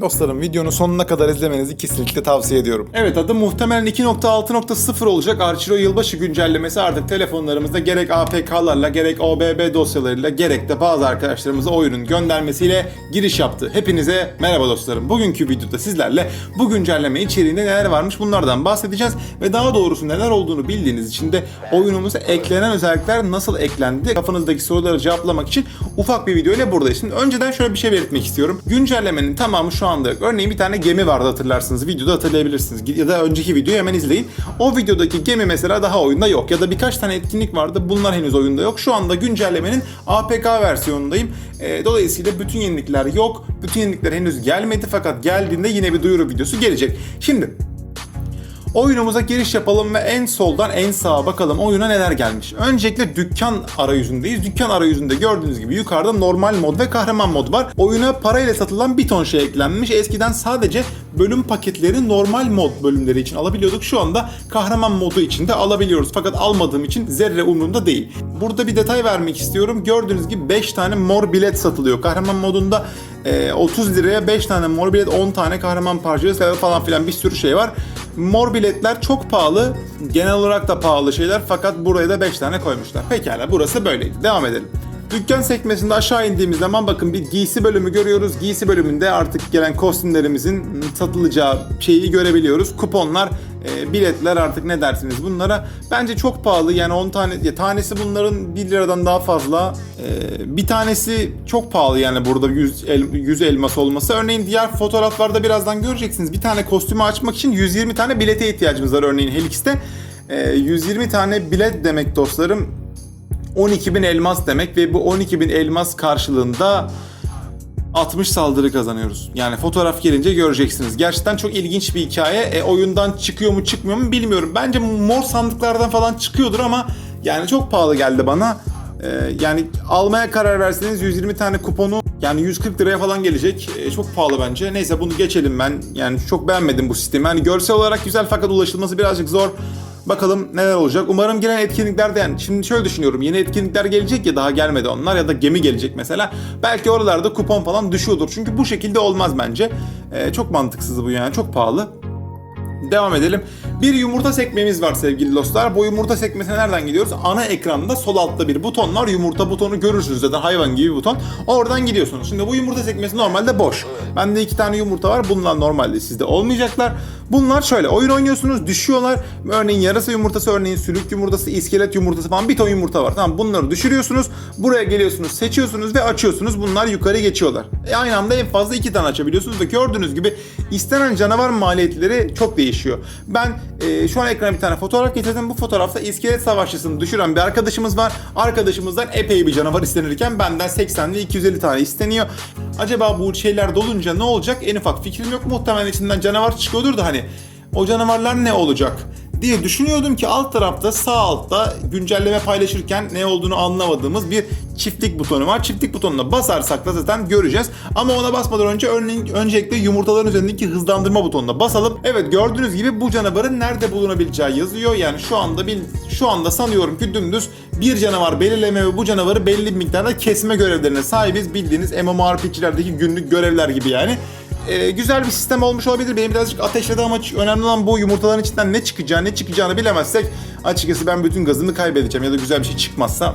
Dostlarım videonun sonuna kadar izlemenizi kesinlikle tavsiye ediyorum. Evet adı muhtemelen 2.6.0 olacak. Archero yılbaşı güncellemesi artık telefonlarımızda gerek APK'larla gerek OBB dosyalarıyla gerek de bazı arkadaşlarımıza oyunun göndermesiyle giriş yaptı. Hepinize merhaba dostlarım. Bugünkü videoda sizlerle bu güncelleme içeriğinde neler varmış bunlardan bahsedeceğiz ve daha doğrusu neler olduğunu bildiğiniz için de oyunumuza eklenen özellikler nasıl eklendi kafanızdaki soruları cevaplamak için ufak bir video ile buradayız. Şimdi önceden şöyle bir şey belirtmek istiyorum. Güncellemenin tamamı şu anda. Örneğin bir tane gemi vardı hatırlarsınız. Videoda hatırlayabilirsiniz. Ya da önceki videoyu hemen izleyin. O videodaki gemi mesela daha oyunda yok. Ya da birkaç tane etkinlik vardı. Bunlar henüz oyunda yok. Şu anda güncellemenin APK versiyonundayım. Ee, dolayısıyla bütün yenilikler yok. Bütün yenilikler henüz gelmedi fakat geldiğinde yine bir duyuru videosu gelecek. Şimdi Oyunumuza giriş yapalım ve en soldan en sağa bakalım oyuna neler gelmiş. Öncelikle dükkan arayüzündeyiz. Dükkan arayüzünde gördüğünüz gibi yukarıda normal mod ve kahraman mod var. Oyuna parayla satılan bir ton şey eklenmiş. Eskiden sadece bölüm paketleri normal mod bölümleri için alabiliyorduk. Şu anda kahraman modu için de alabiliyoruz. Fakat almadığım için zerre umurumda değil. Burada bir detay vermek istiyorum. Gördüğünüz gibi 5 tane mor bilet satılıyor. Kahraman modunda e, 30 liraya 5 tane mor bilet, 10 tane kahraman parçası falan filan bir sürü şey var. Mor biletler çok pahalı. Genel olarak da pahalı şeyler fakat buraya da 5 tane koymuşlar. Pekala burası böyleydi. Devam edelim. Dükkan sekmesinde aşağı indiğimiz zaman bakın bir giysi bölümü görüyoruz. Giysi bölümünde artık gelen kostümlerimizin satılacağı şeyi görebiliyoruz. Kuponlar, e, biletler artık ne dersiniz bunlara. Bence çok pahalı yani 10 tane ya tanesi bunların 1 liradan daha fazla. E, bir tanesi çok pahalı yani burada 100, el, 100 elmas olması. Örneğin diğer fotoğraflarda birazdan göreceksiniz. Bir tane kostümü açmak için 120 tane bilete ihtiyacımız var örneğin Helix'te. E, 120 tane bilet demek dostlarım 12.000 elmas demek ve bu 12.000 elmas karşılığında 60 saldırı kazanıyoruz. Yani fotoğraf gelince göreceksiniz. Gerçekten çok ilginç bir hikaye. E, oyundan çıkıyor mu çıkmıyor mu bilmiyorum. Bence mor sandıklardan falan çıkıyordur ama yani çok pahalı geldi bana. E, yani almaya karar verseniz 120 tane kuponu yani 140 liraya falan gelecek. E, çok pahalı bence. Neyse bunu geçelim ben. Yani çok beğenmedim bu sistemi. Yani görsel olarak güzel fakat ulaşılması birazcık zor. Bakalım neler olacak. Umarım gelen etkinliklerde yani şimdi şöyle düşünüyorum. Yeni etkinlikler gelecek ya daha gelmedi onlar ya da gemi gelecek mesela. Belki oralarda kupon falan düşüyordur. Çünkü bu şekilde olmaz bence. Ee, çok mantıksız bu yani. Çok pahalı. Devam edelim. Bir yumurta sekmemiz var sevgili dostlar. Bu yumurta sekmesine nereden gidiyoruz? Ana ekranda sol altta bir buton var. Yumurta butonu görürsünüz zaten hayvan gibi bir buton. Oradan gidiyorsunuz. Şimdi bu yumurta sekmesi normalde boş. Bende iki tane yumurta var. Bunlar normalde sizde olmayacaklar. Bunlar şöyle. Oyun oynuyorsunuz, düşüyorlar. Örneğin yarasa yumurtası, örneğin sülük yumurtası, iskelet yumurtası falan bir ton yumurta var. Tamam bunları düşürüyorsunuz. Buraya geliyorsunuz, seçiyorsunuz ve açıyorsunuz. Bunlar yukarı geçiyorlar. E, aynı anda en fazla iki tane açabiliyorsunuz ve gördüğünüz gibi istenen canavar maliyetleri çok değişiyor. Ben e, şu an ekrana bir tane fotoğraf getirdim. Bu fotoğrafta iskelet savaşçısını düşüren bir arkadaşımız var. Arkadaşımızdan epey bir canavar istenirken benden 80 ile 250 tane isteniyor. Acaba bu şeyler dolunca ne olacak? En ufak fikrim yok. Muhtemelen içinden canavar çıkıyordur da hani o canavarlar ne olacak? Diye düşünüyordum ki alt tarafta sağ altta güncelleme paylaşırken ne olduğunu anlamadığımız bir çiftlik butonu var. Çiftlik butonuna basarsak da zaten göreceğiz. Ama ona basmadan önce örneğin öncelikle yumurtaların üzerindeki hızlandırma butonuna basalım. Evet gördüğünüz gibi bu canavarın nerede bulunabileceği yazıyor. Yani şu anda bil, şu anda sanıyorum ki dümdüz bir canavar belirleme ve bu canavarı belli bir miktarda kesme görevlerine sahibiz. Bildiğiniz MMORPG'lerdeki günlük görevler gibi yani e, güzel bir sistem olmuş olabilir. Benim birazcık ateşledi ama önemli olan bu yumurtaların içinden ne çıkacağı, ne çıkacağını bilemezsek açıkçası ben bütün gazımı kaybedeceğim ya da güzel bir şey çıkmazsa.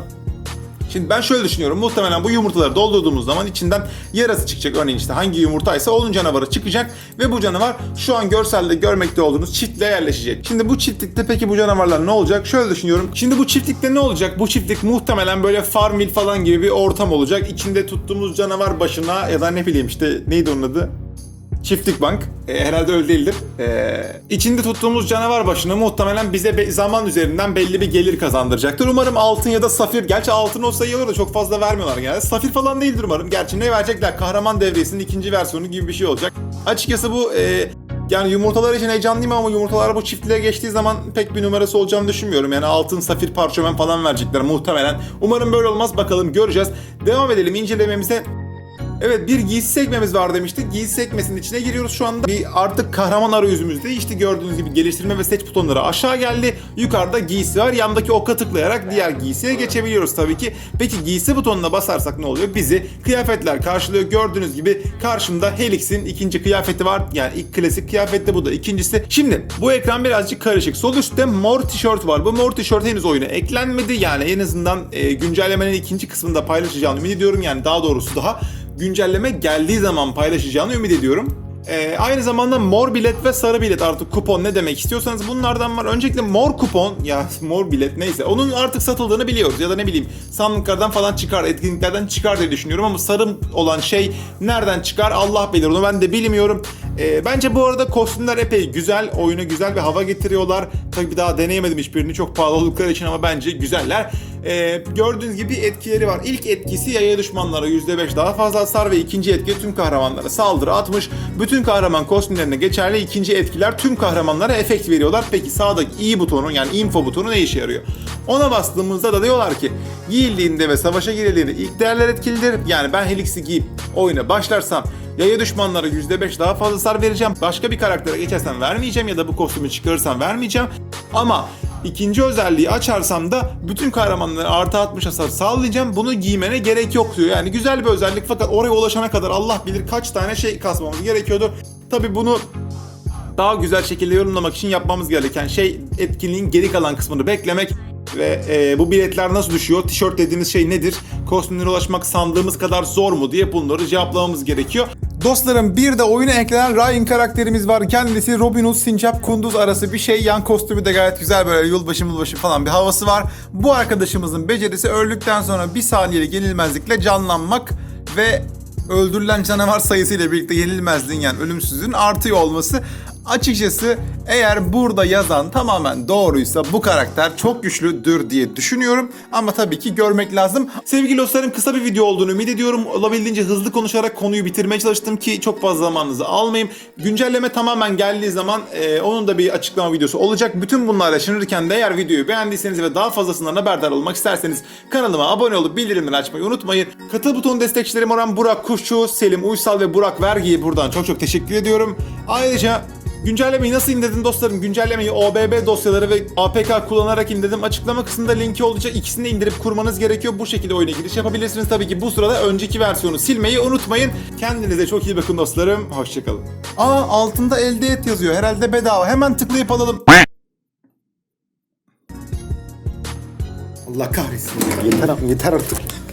Şimdi ben şöyle düşünüyorum. Muhtemelen bu yumurtaları doldurduğumuz zaman içinden yarası çıkacak. Örneğin işte hangi yumurtaysa onun canavarı çıkacak ve bu canavar şu an görselde görmekte olduğunuz çiftliğe yerleşecek. Şimdi bu çiftlikte peki bu canavarlar ne olacak? Şöyle düşünüyorum. Şimdi bu çiftlikte ne olacak? Bu çiftlik muhtemelen böyle Farmville falan gibi bir ortam olacak. İçinde tuttuğumuz canavar başına ya da ne bileyim işte neydi onun adı? Çiftlik bank. E, herhalde öyle değildir. E, içinde tuttuğumuz canavar başına muhtemelen bize be- zaman üzerinden belli bir gelir kazandıracaktır. Umarım altın ya da safir. Gerçi altın olsa iyi olur da çok fazla vermiyorlar genelde. Safir falan değildir umarım. Gerçi ne verecekler? Kahraman devresinin ikinci versiyonu gibi bir şey olacak. Açıkçası bu e, yani yumurtalar için heyecanlıyım ama yumurtalar bu çiftliğe geçtiği zaman pek bir numarası olacağını düşünmüyorum. Yani altın, safir, parşömen falan verecekler muhtemelen. Umarım böyle olmaz. Bakalım göreceğiz. Devam edelim incelememize. Evet bir giysi sekmemiz var demiştik. Giysi sekmesinin içine giriyoruz şu anda. Bir artık kahraman arayüzümüzde işte gördüğünüz gibi geliştirme ve seç butonları aşağı geldi. Yukarıda giysi var. Yandaki oka tıklayarak diğer giysiye geçebiliyoruz tabii ki. Peki giysi butonuna basarsak ne oluyor? Bizi kıyafetler karşılıyor. Gördüğünüz gibi karşımda Helix'in ikinci kıyafeti var. Yani ilk klasik kıyafette bu da ikincisi. Şimdi bu ekran birazcık karışık. Sol üstte mor tişört var. Bu mor tişört henüz oyuna eklenmedi. Yani en azından e, güncellemenin ikinci kısmında paylaşacağını ümit ediyorum. Yani daha doğrusu daha güncelleme geldiği zaman paylaşacağını ümit ediyorum. Ee, aynı zamanda mor bilet ve sarı bilet artık kupon ne demek istiyorsanız bunlardan var. Öncelikle mor kupon ya mor bilet neyse onun artık satıldığını biliyoruz ya da ne bileyim sandıklardan falan çıkar etkinliklerden çıkar diye düşünüyorum ama sarı olan şey nereden çıkar Allah bilir onu ben de bilmiyorum. Ee, bence bu arada kostümler epey güzel oyuna güzel bir hava getiriyorlar. Tabii daha deneyemedim hiçbirini çok pahalı oldukları için ama bence güzeller. Ee, gördüğünüz gibi etkileri var. İlk etkisi yaya düşmanlara %5 daha fazla hasar ve ikinci etki tüm kahramanlara saldırı atmış. Bütün kahraman kostümlerine geçerli ikinci etkiler tüm kahramanlara efekt veriyorlar. Peki sağdaki i butonu yani info butonu ne işe yarıyor? Ona bastığımızda da diyorlar ki giyildiğinde ve savaşa girildiğinde ilk değerler etkilidir. Yani ben Helix'i giyip oyuna başlarsam Yaya düşmanlara %5 daha fazla hasar vereceğim. Başka bir karaktere geçersem vermeyeceğim ya da bu kostümü çıkarırsam vermeyeceğim. Ama ikinci özelliği açarsam da bütün kahramanlara artı 60 hasar sağlayacağım. Bunu giymene gerek yok diyor. Yani güzel bir özellik fakat oraya ulaşana kadar Allah bilir kaç tane şey kasmamız gerekiyordu. Tabi bunu daha güzel şekilde yorumlamak için yapmamız gereken şey etkinliğin geri kalan kısmını beklemek ve e, bu biletler nasıl düşüyor? Tişört dediğimiz şey nedir? Kostümlere ulaşmak sandığımız kadar zor mu diye bunları cevaplamamız gerekiyor. Dostlarım bir de oyuna eklenen Ryan karakterimiz var. Kendisi Robin Hood, Sincap, Kunduz arası bir şey. Yan kostümü de gayet güzel böyle yılbaşı yılbaşı falan bir havası var. Bu arkadaşımızın becerisi öldükten sonra bir saniyelik yenilmezlikle canlanmak ve öldürülen canavar sayısıyla birlikte yenilmezliğin yani ölümsüzlüğün artıyor olması. Açıkçası eğer burada yazan tamamen doğruysa bu karakter çok güçlüdür diye düşünüyorum. Ama tabii ki görmek lazım. Sevgili dostlarım kısa bir video olduğunu ümit ediyorum. Olabildiğince hızlı konuşarak konuyu bitirmeye çalıştım ki çok fazla zamanınızı almayayım. Güncelleme tamamen geldiği zaman e, onun da bir açıklama videosu olacak. Bütün bunlar yaşanırken de eğer videoyu beğendiyseniz ve daha fazlasından haberdar olmak isterseniz kanalıma abone olup bildirimleri açmayı unutmayın. Katıl butonu destekçilerim olan Burak Kuşçu, Selim Uysal ve Burak Vergi'ye buradan çok çok teşekkür ediyorum. Ayrıca Güncellemeyi nasıl indirdim dostlarım? Güncellemeyi OBB dosyaları ve APK kullanarak indirdim. Açıklama kısmında linki olacak. İkisini de indirip kurmanız gerekiyor. Bu şekilde oyuna giriş yapabilirsiniz. Tabii ki bu sırada önceki versiyonu silmeyi unutmayın. Kendinize çok iyi bakın dostlarım. Hoşçakalın. Aa altında elde et yazıyor. Herhalde bedava. Hemen tıklayıp alalım. Allah kahretsin. Yeter, yeter artık.